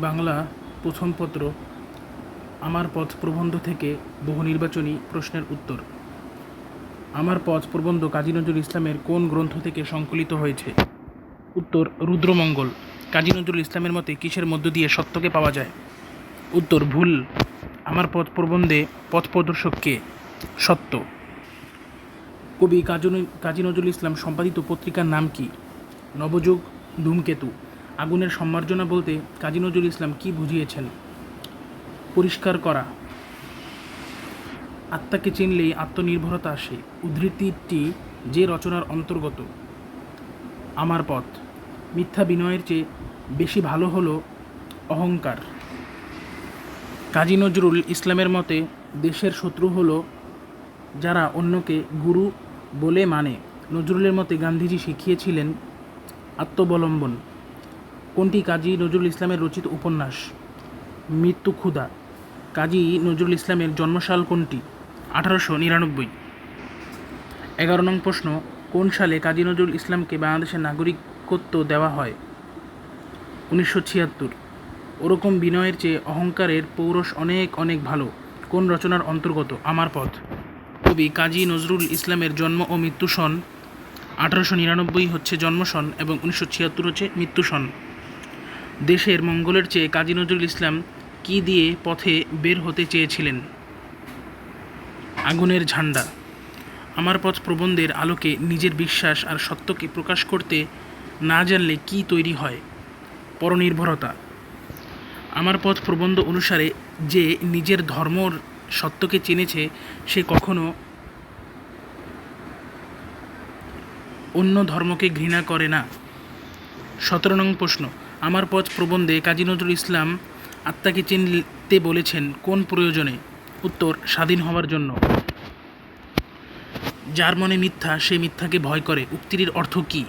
বাংলা প্রথম পত্র, আমার পথ প্রবন্ধ থেকে বহু নির্বাচনী প্রশ্নের উত্তর। আমার পথ প্রবন্ধ কাজী নজরুল ইসলামের কোন গ্রন্থ থেকে সংকলিত হয়েছে? উত্তর, রুদ্রমঙ্গল। কাজী নজরুল ইসলামের মতে কিসের মধ্য দিয়ে সত্যকে পাওয়া যায়? উত্তর, ভুল। আমার পথ প্রবন্ধে পথ প্রদর্শক কে? সত্য। কবি কাজী কাজী নজরুল ইসলাম সম্পাদিত পত্রিকার নাম কি? নবযুগ, ধূমকেতু। আগুনের সম্মার্জনা বলতে কাজী নজরুল ইসলাম কি বুঝিয়েছেন? পরিষ্কার করা। আত্মাকে চিনলেই আত্মনির্ভরতা আসে। উদ্ধৃতিটি যে রচনার অন্তর্গত। আমার পথ। মিথ্যা বিনয়ের চেয়ে বেশি ভালো হলো অহংকার। কাজী নজরুল ইসলামের মতে দেশের শত্রু হলো যারা অন্যকে গুরু বলে মানে। নজরুলের মতে গান্ধীজি শিখিয়েছিলেন আত্মবলম্বন। কোনটি? কাজী নজরুল ইসলামের রচিত উপন্যাস। মৃত্যু ক্ষুধা। কাজী নজরুল ইসলামের জন্মসাল কোনটি? আঠারোশো নিরানব্বই। এগারো নং প্রশ্ন, কোন সালে কাজী নজরুল ইসলামকে বাংলাদেশের নাগরিকত্ব দেওয়া হয়? উনিশশো ছিয়াত্তর। ওরকম বিনয়ের চেয়ে অহংকারের পৌরষ অনেক অনেক ভালো। কোন রচনার অন্তর্গত? আমার পথ। কবি কাজী নজরুল ইসলামের জন্ম ও মৃত্যু সন আঠারোশো নিরানব্বই হচ্ছে জন্ম সন এবং উনিশশো ছিয়াত্তর হচ্ছে মৃত্যু সন। দেশের মঙ্গলের চেয়ে কাজী নজরুল ইসলাম কি দিয়ে পথে বের হতে চেয়েছিলেন? আগুনের ঝান্ডা। আমার পথ প্রবন্ধের আলোকে নিজের বিশ্বাস আর সত্যকে প্রকাশ করতে না জানলে কি তৈরি হয়? পরনির্ভরতা। আমার পথ প্রবন্ধ অনুসারে যে নিজের ধর্মর সত্যকে চেনেছে, সে কখনো অন্য ধর্মকে ঘৃণা করে না। সতেরো নং প্রশ্ন। আমার পথ প্রবন্ধে কাজী নজরুল ইসলাম আত্মাকে চিনতে বলেছেন, কোন প্রয়োজনে? উত্তর, স্বাধীন হওয়ার জন্য। যার মনে মিথ্যা, সে মিথ্যাকে ভয় করে। উক্তিটির অর্থ কী?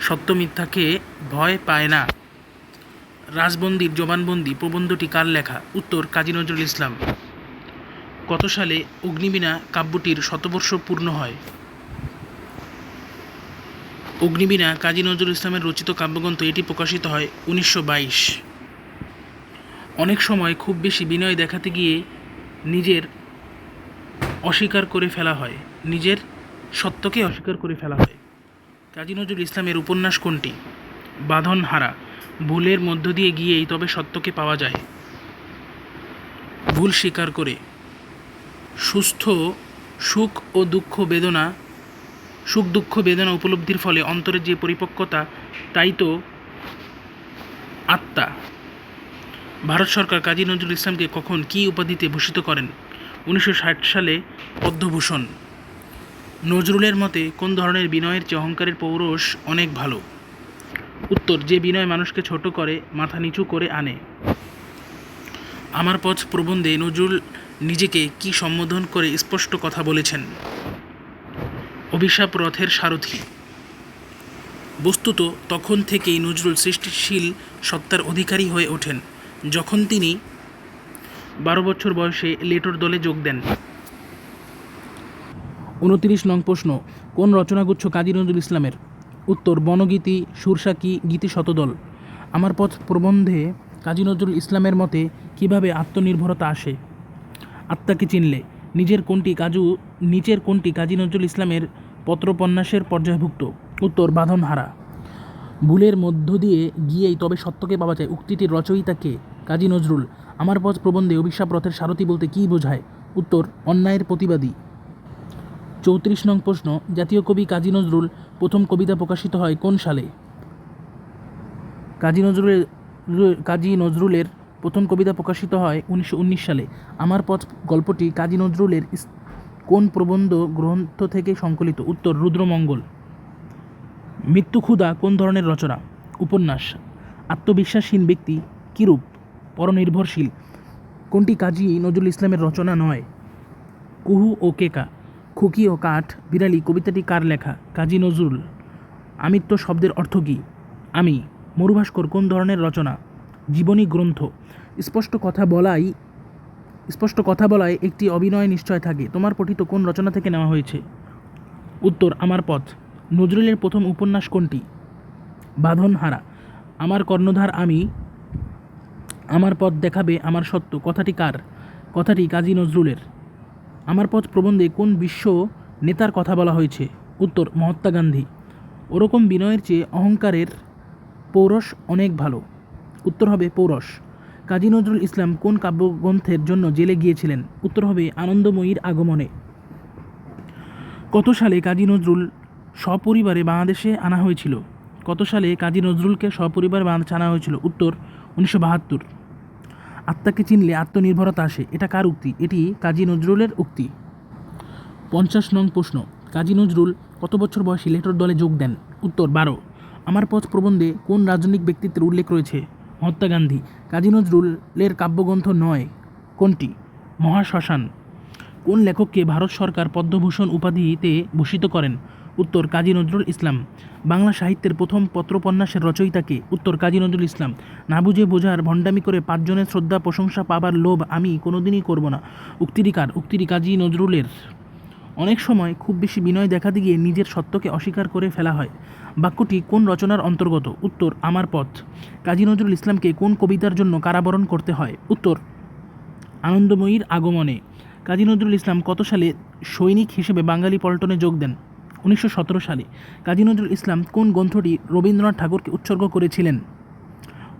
সত্য মিথ্যাকে ভয় পায় না। রাজবন্দির জবানবন্দি, প্রবন্ধটি কার লেখা? উত্তর, কাজী নজরুল ইসলাম। কত সালে অগ্নিবীণা কাব্যটির শতবর্ষ পূর্ণ হয়? অগ্নিবীণা কাজী নজরুল ইসলামের রচিত কাব্যগ্রন্থ এটি প্রকাশিত হয় উনিশশো বাইশ। অনেক সময় খুব বেশি বিনয় দেখাতে গিয়ে নিজের অস্বীকার করে ফেলা হয়। নিজের সত্যকে অস্বীকার করে ফেলা হয়। কাজী নজরুল ইসলামের উপন্যাস কোনটি? বাঁধন হারা। ভুলের মধ্য দিয়ে গিয়েই তবে সত্যকে পাওয়া যায়। ভুল স্বীকার করে। সুস্থ সুখ ও দুঃখ বেদনা সুখ দুঃখ বেদনা উপলব্ধির ফলে অন্তরের যে পরিপক্কতা, তাই তো আত্মা। ভারত সরকার কাজী নজরুল ইসলামকে কখন কী উপাধিতে ভূষিত করেন? উনিশশো ষাট সালে পদ্মভূষণ। নজরুলের মতে, কোন ধরনের বিনয়ের চেয়ে অহংকারের পৌরষ অনেক ভালো? উত্তর, যে বিনয় মানুষকে ছোট করে, মাথা নিচু করে আনে। আমার পথ প্রবন্ধে নজরুল নিজেকে কি সম্বোধন করে স্পষ্ট কথা বলেছেন? অভিশাপ রথের সারথি। বস্তুত তখন থেকেই নজরুল সৃষ্টিশীল সত্তার অধিকারী হয়ে ওঠেন, যখন তিনি বারো বছর বয়সে লেটোর দলে যোগ দেন। উনত্রিশ নং প্রশ্ন, কোন রচনাগুচ্ছ কাজী নজরুল ইসলামের? উত্তর, বনগীতি, সুরসাকি, গীতি শতদল। আমার পথ প্রবন্ধে কাজী নজরুল ইসলামের মতে কীভাবে আত্মনির্ভরতা আসে? আত্মাকে চিনলে নিজের কোনটি কাজু, নিচের কোনটি কাজী নজরুল ইসলামের পত্রোপন্যাসের পর্যায়ভুক্ত। উত্তর, বাঁধনহারা। ভুলের মধ্য দিয়ে গিয়েই তবে সত্যকে পাওয়া যায়। উক্তিটির রচয়িতাকে কাজী নজরুল। আমার পথ প্রবন্ধে অভিশাপ রথের সারথি বলতে কী বোঝায়? উত্তর, অন্যায়ের প্রতিবাদী। চৌত্রিশ নং প্রশ্ন, জাতীয় কবি কাজী নজরুল প্রথম কবিতা প্রকাশিত হয় কোন সালে? কাজী নজরুলের কাজী নজরুলের প্রথম কবিতা প্রকাশিত হয় উনিশশো উনিশ সালে। আমার পথ গল্পটি কাজী নজরুলের কোন প্রবন্ধ গ্রন্থ থেকে সংকলিত? উত্তর, রুদ্রমঙ্গল। মৃত্যু ক্ষুধা কোন ধরনের রচনা? উপন্যাস। আত্মবিশ্বাসহীন ব্যক্তি কিরূপ? পরনির্ভরশীল। কোনটি কাজী নজরুল ইসলামের রচনা নয়? কুহু ও কেকা খুকি ও কাঠ? বিড়ালি, কবিতাটি কার লেখা? কাজী নজরুল। আমিত্ব শব্দের অর্থ কী? আমি, মরুভাস্কর কোন ধরনের রচনা? জীবনী গ্রন্থ। স্পষ্ট কথা বলাই স্পষ্ট কথা বলায় একটি অভিনয় নিশ্চয় থাকে। তোমার পঠিত কোন রচনা থেকে নেওয়া হয়েছে? উত্তর, আমার পথ। নজরুলের প্রথম উপন্যাস কোনটি? বাঁধনহারা। আমার কর্ণধার আমি, আমার পথ দেখাবে আমার সত্য। কথাটি কার? কথাটি কাজী নজরুলের। আমার পথ প্রবন্ধে কোন বিশ্ব নেতার কথা বলা হয়েছে? উত্তর, মহাত্মা গান্ধী। ওরকম বিনয়ের চেয়ে অহংকারের পৌরস অনেক ভালো। উত্তর হবে পৌরস। কাজী নজরুল ইসলাম কোন কাব্যগ্রন্থের জন্য জেলে গিয়েছিলেন? উত্তর হবে আনন্দময়ীর আগমনে। কত সালে কাজী নজরুল সপরিবারে বাংলাদেশে আনা হয়েছিল? কত সালে কাজী নজরুলকে সপরিবার বাংলাদেশে আনা হয়েছিল? উত্তর, উনিশশো বাহাত্তর। আত্মাকে চিনলে আত্মনির্ভরতা আসে। এটা কার উক্তি? এটি কাজী নজরুলের উক্তি। পঞ্চাশ নং প্রশ্ন। কাজী নজরুল কত বছর বয়সে? লেটর দলে যোগ দেন। উত্তর, বারো। আমার পথ প্রবন্ধে কোন রাজনৈতিক ব্যক্তিত্বের উল্লেখ রয়েছে? মহাত্মা গান্ধী। কাজী নজরুলের কাব্যগ্রন্থ নয়, কোনটি? মহাশ্মশান। কোন লেখককে ভারত সরকার পদ্মভূষণ উপাধিতে ভূষিত করেন? উত্তর, কাজী নজরুল ইসলাম। বাংলা সাহিত্যের প্রথম পত্রোপন্যাসের রচয়িতাকে উত্তর, কাজী নজরুল ইসলাম। না বুঝে বোঝার ভণ্ডামি করে পাঁচজনের শ্রদ্ধা, প্রশংসা, পাবার লোভ আমি কোনোদিনই করব না। উক্তিরিকার উক্তিরি কাজী নজরুলের। অনেক সময় খুব বেশি বিনয় দেখাতে গিয়ে নিজের সত্যকে অস্বীকার করে ফেলা হয়। বাক্যটি কোন রচনার অন্তর্গত? উত্তর, আমার পথ। কাজী নজরুল ইসলামকে কোন কবিতার জন্য কারাবরণ করতে হয়? উত্তর, আনন্দময়ীর আগমনে। কাজী নজরুল ইসলাম কত সালে সৈনিক হিসেবে বাঙালি পল্টনে যোগ দেন? উনিশশো সতেরো সালে। কাজী নজরুল ইসলাম কোন গ্রন্থটি রবীন্দ্রনাথ ঠাকুরকে উৎসর্গ করেছিলেন?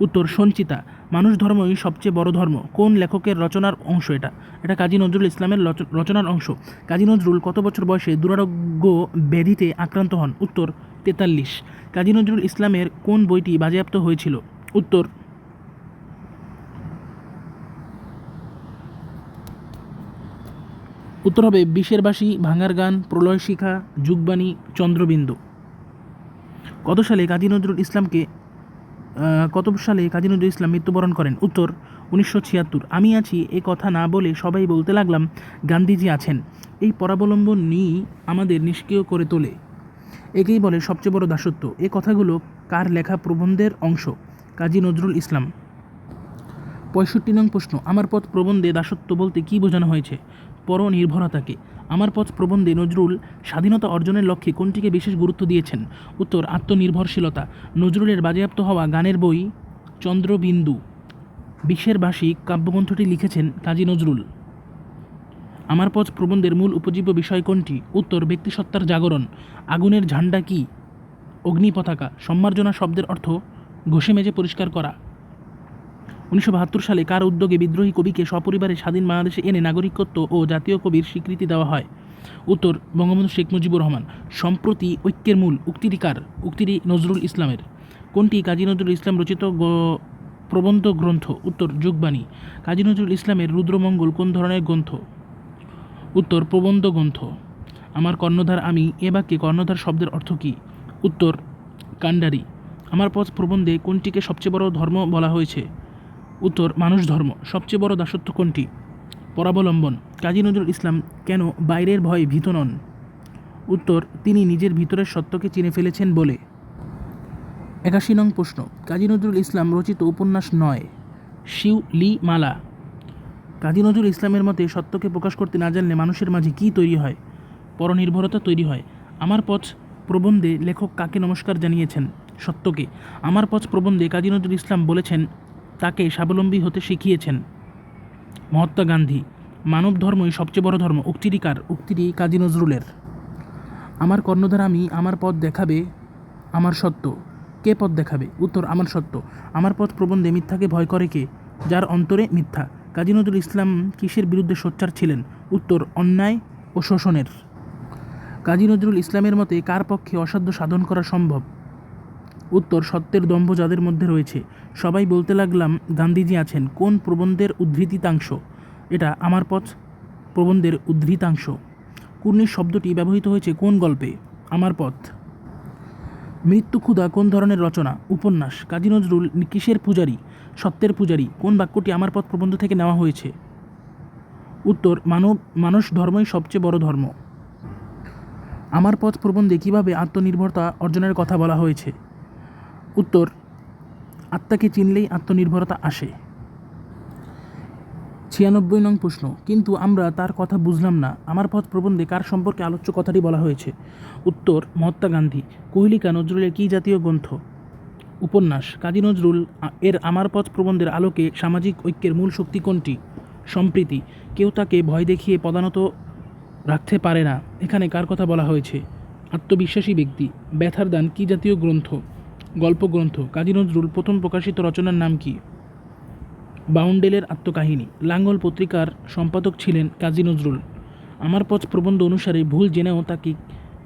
উত্তর সঞ্চিতা, মানুষ ধর্মই সবচেয়ে বড় ধর্ম। কোন লেখকের রচনার অংশ এটা? এটা কাজী নজরুল ইসলামের রচ- রচনার অংশ। কাজী নজরুল কত বছর বয়সে দুরারোগ্য ব্যাধিতে আক্রান্ত হন? উত্তর, তেতাল্লিশ। কাজী নজরুল ইসলামের কোন বইটি বাজেয়াপ্ত হয়েছিল? উত্তর উত্তর হবে বিষের বাসী, ভাঙার গান, প্রলয় শিখা, যুগবাণী, চন্দ্রবিন্দু। কত সালে কাজী নজরুল ইসলামকে কত সালে কাজী নজরুল ইসলাম মৃত্যুবরণ করেন? উত্তর, উনিশশো ছিয়াত্তর। আমি আছি এ কথা না বলে সবাই বলতে লাগলাম, গান্ধীজি আছেন। এই পরাবলম্বন নিয়েই আমাদের নিষ্ক্রিয় করে তোলে। একেই বলে সবচেয়ে বড় দাসত্ব। এ কথাগুলো কার লেখা প্রবন্ধের অংশ? কাজী নজরুল ইসলাম। পঁয়ষট্টি নং প্রশ্ন, আমার পথ প্রবন্ধে দাসত্ব বলতে কী বোঝানো হয়েছে? পরনির্ভরতাকে। আমার পথ প্রবন্ধে নজরুল স্বাধীনতা অর্জনের লক্ষ্যে কোনটিকে বিশেষ গুরুত্ব দিয়েছেন? উত্তর, আত্মনির্ভরশীলতা। নজরুলের বাজেয়াপ্ত হওয়া গানের বই চন্দ্রবিন্দু। বিশ্বের বাসী কাব্যগ্রন্থটি লিখেছেন কাজী নজরুল। আমার পথ প্রবন্ধের মূল উপজীব্য বিষয় কোনটি? উত্তর, ব্যক্তিসত্তার জাগরণ। আগুনের ঝান্ডা কি? অগ্নি পতাকা সম্মার্জনা শব্দের অর্থ ঘষে মেজে পরিষ্কার করা। উনিশশো বাহাত্তর সালে কার উদ্যোগে বিদ্রোহী কবিকে সপরিবারে স্বাধীন বাংলাদেশে এনে নাগরিকত্ব ও জাতীয় কবির স্বীকৃতি দেওয়া হয়? উত্তর, বঙ্গবন্ধু শেখ মুজিবুর রহমান। সম্প্রতি ঐক্যের মূল উক্তিটি কার? উক্তিটি নজরুল ইসলামের। কোনটি কাজী নজরুল ইসলাম রচিত প্রবন্ধ গ্রন্থ? উত্তর, যুগবাণী। কাজী নজরুল ইসলামের রুদ্রমঙ্গল কোন ধরনের গ্রন্থ? উত্তর, প্রবন্ধ গ্রন্থ। আমার কর্ণধার আমি, এ বাক্যে কর্ণধার শব্দের অর্থ কী? উত্তর, কাণ্ডারি। আমার পথ প্রবন্ধে কোনটিকে সবচেয়ে বড় ধর্ম বলা হয়েছে? উত্তর, মানুষ ধর্ম। সবচেয়ে বড় দাসত্ব কোনটি? পরাবলম্বন। কাজী নজরুল ইসলাম কেন বাইরের ভয়ে ভীত নন? উত্তর, তিনি নিজের ভিতরের সত্যকে চিনে ফেলেছেন বলে। একাশি নং প্রশ্ন। কাজী নজরুল ইসলাম রচিত উপন্যাস নয় শিউলি মালা। কাজী নজরুল ইসলামের মতে, সত্যকে প্রকাশ করতে না জানলে মানুষের মাঝে কী তৈরি হয়? পরনির্ভরতা তৈরি হয়। আমার পথ প্রবন্ধে লেখক কাকে নমস্কার জানিয়েছেন? সত্যকে। আমার পথ প্রবন্ধে কাজী নজরুল ইসলাম বলেছেন তাকে স্বাবলম্বী হতে শিখিয়েছেন। মহাত্মা গান্ধী, মানব ধর্মই সবচেয়ে বড় ধর্ম, উক্তিরিকার, উক্তিটি কাজী নজরুলের। আমার কর্ণধার আমি, আমার পথ দেখাবে আমার সত্য। কে পথ দেখাবে? উত্তর, আমার সত্য। আমার পথ প্রবন্ধে মিথ্যাকে ভয় করে কে? যার অন্তরে মিথ্যা। কাজী নজরুল ইসলাম কিসের বিরুদ্ধে সোচ্চার ছিলেন? উত্তর, অন্যায় ও শোষণের। কাজী নজরুল ইসলামের মতে, কার পক্ষে অসাধ্য সাধন করা সম্ভব? উত্তর সত্যের দম্ভ যাদের মধ্যে রয়েছে। সবাই বলতে লাগলাম, গান্ধীজি আছেন, কোন প্রবন্ধের উদ্ধৃতিতাংশ? এটা আমার পথ, প্রবন্ধের উদ্ধৃতাংশ। কুর্নির শব্দটি ব্যবহৃত হয়েছে কোন গল্পে? আমার পথ। মৃত্যু ক্ষুধা কোন ধরনের রচনা? উপন্যাস। কাজী নজরুল কিসের পূজারী? সত্যের পূজারী। কোন বাক্যটি আমার পথ প্রবন্ধ থেকে নেওয়া হয়েছে? উত্তর, মানব, মানুষ ধর্মই সবচেয়ে বড় ধর্ম। আমার পথ প্রবন্ধে কীভাবে আত্মনির্ভরতা অর্জনের কথা বলা হয়েছে? উত্তর, আত্মাকে চিনলেই আত্মনির্ভরতা আসে। ছিয়ানব্বই নং প্রশ্ন, কিন্তু আমরা তার কথা বুঝলাম না। আমার পথ প্রবন্ধে কার সম্পর্কে আলোচ্য কথাটি বলা হয়েছে? উত্তর, মহাত্মা গান্ধী। কোহলিকা নজরুলের কী জাতীয় গ্রন্থ? উপন্যাস, কাজী নজরুল এর আমার পথ প্রবন্ধের আলোকে সামাজিক ঐক্যের মূল শক্তি কোনটি? সম্প্রীতি। কেউ তাকে ভয় দেখিয়ে পদানত রাখতে পারে না। এখানে কার কথা বলা হয়েছে? আত্মবিশ্বাসী ব্যক্তি। ব্যথার দান কী জাতীয় গ্রন্থ? গল্প গ্রন্থ কাজী নজরুল প্রথম প্রকাশিত রচনার নাম কি? বাউন্ডেলের আত্মকাহিনী। লাঙ্গল পত্রিকার সম্পাদক ছিলেন কাজী নজরুল। আমার পথ প্রবন্ধ অনুসারে ভুল জেনেও তাকে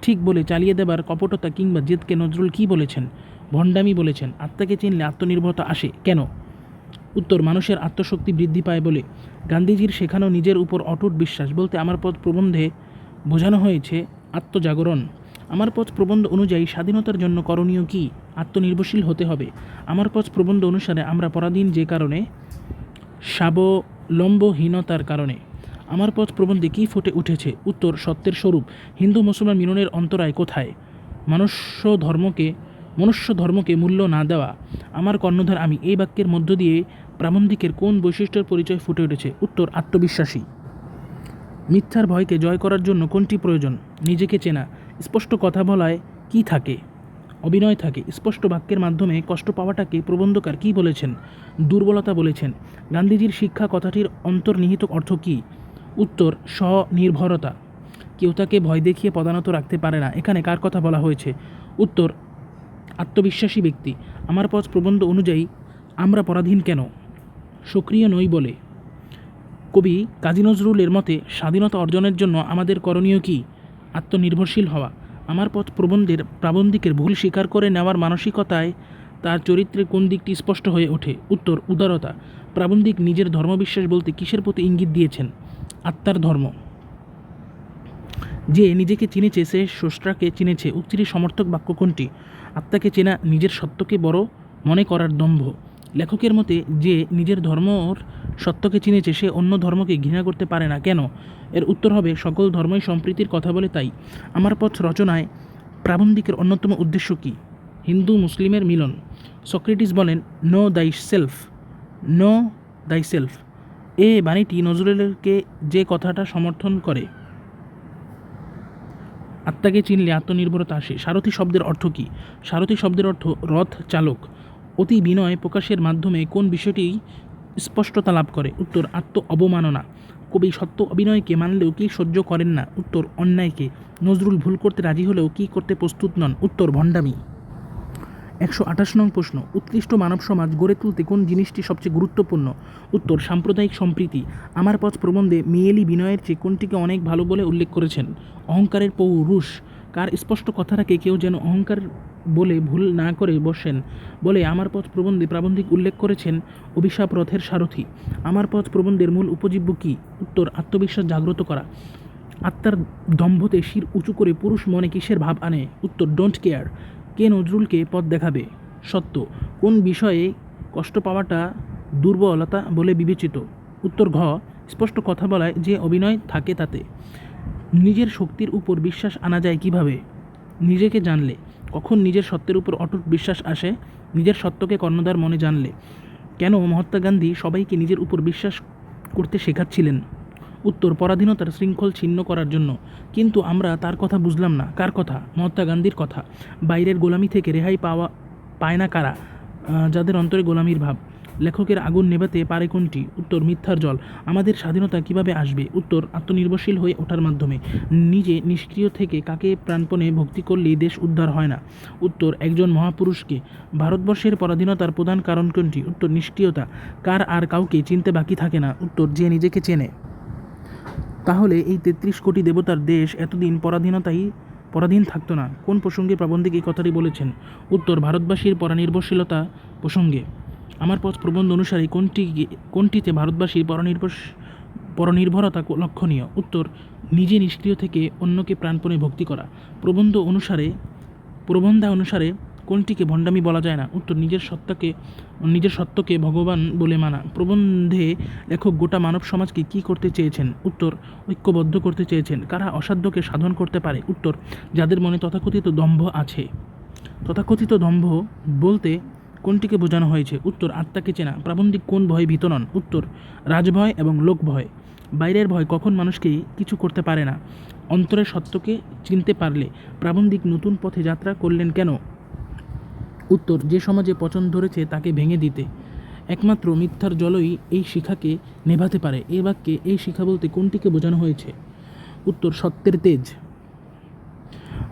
ঠিক বলে চালিয়ে দেবার কপটতা কিংবা জেদকে নজরুল কী বলেছেন? ভণ্ডামি বলেছেন। আত্মাকে চিনলে আত্মনির্ভরতা আসে। কেন? উত্তর, মানুষের আত্মশক্তি বৃদ্ধি পায় বলে। গান্ধীজির শেখানো নিজের উপর অটুট বিশ্বাস বলতে আমার পথ প্রবন্ধে বোঝানো হয়েছে আত্মজাগরণ। আমার পথ প্রবন্ধ অনুযায়ী স্বাধীনতার জন্য করণীয় কী? আত্মনির্ভরশীল হতে হবে। আমার পথ প্রবন্ধ অনুসারে আমরা পরাধীন যে কারণে, স্বাবলম্বহীনতার কারণে। আমার পথ প্রবন্ধে কী ফুটে উঠেছে? উত্তর, সত্যের স্বরূপ। হিন্দু মুসলমান মিলনের অন্তরায় কোথায়? মনুষ্য ধর্মকে মনুষ্য ধর্মকে মূল্য না দেওয়া। আমার কর্ণধার আমি এই বাক্যের মধ্য দিয়ে প্রাবন্ধিকের কোন বৈশিষ্ট্যের পরিচয় ফুটে উঠেছে? উত্তর, আত্মবিশ্বাসী। মিথ্যার ভয়কে জয় করার জন্য কোনটি প্রয়োজন? নিজেকে চেনা। স্পষ্ট কথা বলায় কি থাকে? অভিনয় থাকে। স্পষ্ট বাক্যের মাধ্যমে কষ্ট পাওয়াটাকে প্রবন্ধকার কী বলেছেন? দুর্বলতা বলেছেন। গান্ধীজির শিক্ষা কথাটির অন্তর্নিহিত অর্থ কী? উত্তর, স্বনির্ভরতা। কেউ তাকে ভয় দেখিয়ে পদানত রাখতে পারে না। এখানে কার কথা বলা হয়েছে? উত্তর, আত্মবিশ্বাসী ব্যক্তি। আমার পথ প্রবন্ধ অনুযায়ী, আমরা পরাধীন কেন? সক্রিয় নই বলে। কবি কাজী নজরুলের মতে, স্বাধীনতা অর্জনের জন্য আমাদের করণীয় কি? আত্মনির্ভরশীল হওয়া। আমার পথ প্রবন্ধের প্রাবন্ধিকের ভুল স্বীকার করে নেওয়ার মানসিকতায় তার চরিত্রের কোন দিকটি স্পষ্ট হয়ে ওঠে? উত্তর, উদারতা। প্রাবন্ধিক নিজের ধর্মবিশ্বাস বলতে কিসের প্রতি ইঙ্গিত দিয়েছেন? আত্মার ধর্ম। যে নিজেকে চিনেছে, সে স্রষ্টাকে চিনেছে। উক্তির সমর্থক বাক্য কোনটি? আত্মাকে চেনা নিজের সত্যকে বড় মনে করার দম্ভ। লেখকের মতে, যে নিজের ধর্মর সত্যকে চিনেছে, সে অন্য ধর্মকে ঘৃণা করতে পারে না। কেন? এর উত্তর হবে, সকল ধর্মই সম্প্রীতির কথা বলে তাই। আমার পথ রচনায় প্রাবন্ধিকের অন্যতম উদ্দেশ্য কী? হিন্দু মুসলিমের মিলন। সক্রেটিস বলেন know thy self know thy self এ বাণীটি নজরুলেরকে যে কথাটা সমর্থন করে, আত্মাকে চিনলে আত্মনির্ভরতা আসে। সারথী শব্দের অর্থ কী? সারথী শব্দের অর্থ রথ চালক। অতি বিনয় প্রকাশের মাধ্যমে কোন বিষয়টি স্পষ্টতা লাভ করে? উত্তর, আত্ম অবমাননা। কবি সত্য অভিনয়কে মানলেও কি সহ্য করেন না? উত্তর, অন্যায়কে। নজরুল ভুল করতে রাজি হলেও কি করতে প্রস্তুত নন? উত্তর, ভণ্ডামি। একশো আঠাশ নং প্রশ্ন, উৎকৃষ্ট মানব সমাজ গড়ে তুলতে কোন জিনিসটি সবচেয়ে গুরুত্বপূর্ণ? উত্তর, সাম্প্রদায়িক সম্প্রীতি। আমার পথ প্রবন্ধে মেয়েলি বিনয়ের চেয়ে কোনটিকে অনেক ভালো বলে উল্লেখ করেছেন? অহংকারের পৌরুষ কার স্পষ্ট কথাটাকে কেউ যেন অহংকার বলে ভুল না করে বসেন। বলে, আমার পথ প্রবন্ধে প্রাবন্ধিক উল্লেখ করেছেন অভিশাপ রথের সারথি। আমার পথ প্রবন্ধের মূল উপজীব্য কী? উত্তর, আত্মবিশ্বাস জাগ্রত করা। আত্মার দম্ভতে শির উঁচু করে পুরুষ মনে কিসের ভাব আনে? উত্তর ডোন্ট কেয়ার কে নজরুলকে পথ দেখাবে? সত্য, কোন বিষয়ে কষ্ট পাওয়াটা দুর্বলতা? বলে বিবেচিত। উত্তর, ঘ, স্পষ্ট কথা বলায় যে অভিনয় থাকে তাতে। নিজের শক্তির উপর বিশ্বাস আনা যায় কীভাবে? নিজেকে জানলে। কখন নিজের সত্যের উপর অটুট বিশ্বাস আসে, নিজের সত্যকে কর্ণধার মনে জানলে? কেন মহাত্মা গান্ধী সবাইকে নিজের উপর বিশ্বাস করতে শেখাচ্ছিলেন? উত্তর, পরাধীনতার শৃঙ্খল ছিন্ন করার জন্য। কিন্তু আমরা তার কথা বুঝলাম না। কার কথা? মহাত্মা গান্ধীর কথা। বাইরের গোলামি থেকে রেহাই পাওয়া পায় না কারা? যাদের অন্তরে গোলামির ভাব। লেখকের আগুন নেভাতে পারে কোনটি? উত্তর, মিথ্যার জল। আমাদের স্বাধীনতা কীভাবে আসবে? উত্তর, আত্মনির্ভরশীল হয়ে ওঠার মাধ্যমে। নিজে নিষ্ক্রিয় থেকে কাকে প্রাণপণে ভক্তি করলেই দেশ উদ্ধার হয় না? উত্তর, একজন মহাপুরুষকে। ভারতবর্ষের পরাধীনতার প্রধান কারণ কোনটি? উত্তর, নিষ্ক্রিয়তা। কার আর কাউকে চিনতে বাকি থাকে না? উত্তর, যে নিজেকে চেনে। তাহলে এই তেত্রিশ কোটি দেবতার দেশ এতদিন পরাধীনতাই, পরাধীন থাকতো না। কোন প্রসঙ্গে প্রাবন্ধিক এই কথাটি বলেছেন? উত্তর, ভারতবাসীর পরনির্ভরশীলতা প্রসঙ্গে। আমার পথ প্রবন্ধ অনুসারে কোনটি কোনটিতে ভারতবাসীর পরনির্ভর, পরনির্ভরতা লক্ষণীয়? উত্তর, নিজে নিষ্ক্রিয় থেকে অন্যকে প্রাণপণে ভক্তি করা। প্রবন্ধ অনুসারে, প্রবন্ধা অনুসারে কোনটিকে ভণ্ডামি বলা যায় না? উত্তর, নিজের সত্তাকে, নিজের সত্যকে ভগবান বলে মানা। প্রবন্ধে লেখক গোটা মানব সমাজকে কী করতে চেয়েছেন? উত্তর, ঐক্যবদ্ধ করতে চেয়েছেন। কারা অসাধ্যকে সাধন করতে পারে? উত্তর, যাদের মনে তথাকথিত দম্ভ আছে। তথাকথিত দম্ভ বলতে কোনটিকে বোঝানো হয়েছে? উত্তর, আত্মাকে চেনা। প্রাবন্ধিক কোন ভয়ে ভীত নন? উত্তর, রাজভয় এবং লোকভয়। বাইরের ভয় কখন মানুষকে কিছু করতে পারে না। অন্তরের সত্যকে চিনতে পারলে প্রাবন্ধিক নতুন পথে যাত্রা করলেন কেন? উত্তর, যে সমাজে পচন ধরেছে তাকে ভেঙে দিতে। একমাত্র মিথ্যার জলই এই শিখাকে নেভাতে পারে। এ বাক্যে এই শিখা বলতে কোনটিকে বোঝানো হয়েছে? উত্তর, সত্যের তেজ।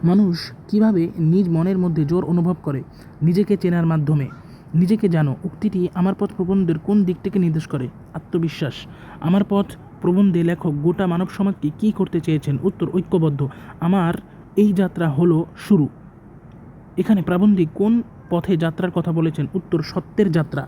মানুষ কীভাবে নিজ মনের মধ্যে জোর অনুভব করে? নিজেকে চেনার মাধ্যমে। নিজেকে জানো, উক্তিটি আমার পথ প্রবন্ধের কোন দিকটিকে নির্দেশ করে? আত্মবিশ্বাস। আমার পথ প্রবন্ধে লেখক গোটা মানব সমাজকে কী করতে চেয়েছেন? উত্তর ঐক্যবদ্ধ। আমার এই যাত্রা হলো শুরু। এখানে প্রাবন্ধিক কোন পথে যাত্রার কথা বলেছেন? উত্তর সত্যের যাত্রা।